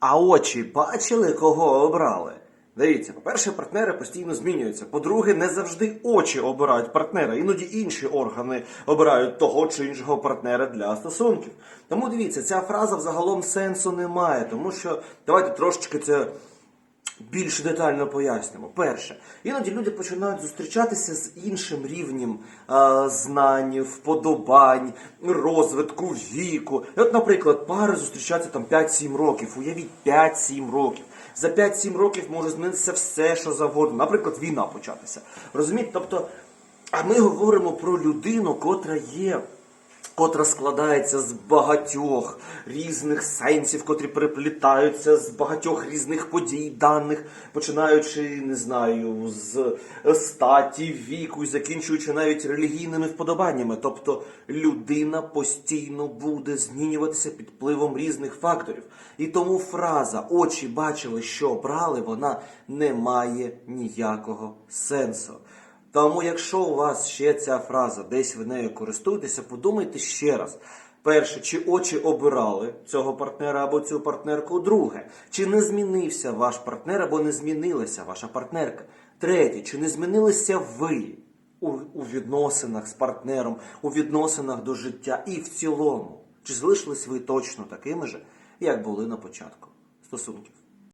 А очі бачили, кого обрали? Дивіться, по-перше, партнери постійно змінюються. По-друге, не завжди очі обирають партнера. Іноді інші органи обирають того чи іншого партнера для стосунків. Тому дивіться, ця фраза взагалом сенсу не має, тому що давайте трошечки це більш детально пояснимо. Перше, іноді люди починають зустрічатися з іншим рівнем е, знань, вподобань, розвитку, віку. От, наприклад, пари зустрічаються там 5-7 років. Уявіть, 5-7 років. За 5-7 років може змінитися все, що завгодно. Наприклад, війна початися. Розумієте? Тобто, а ми говоримо про людину, котра є котра складається з багатьох різних сенсів, котрі переплітаються з багатьох різних подій, даних, починаючи, не знаю, з статі, віку і закінчуючи навіть релігійними вподобаннями. Тобто людина постійно буде змінюватися під впливом різних факторів. І тому фраза очі бачили, що брали, вона не має ніякого сенсу. Тому, якщо у вас ще ця фраза, десь ви нею користуєтеся, подумайте ще раз. Перше, чи очі обирали цього партнера або цю партнерку? Друге, чи не змінився ваш партнер або не змінилася ваша партнерка? Третє, чи не змінилися ви у, у відносинах з партнером, у відносинах до життя і в цілому? Чи залишились ви точно такими же, як були на початку стосунків?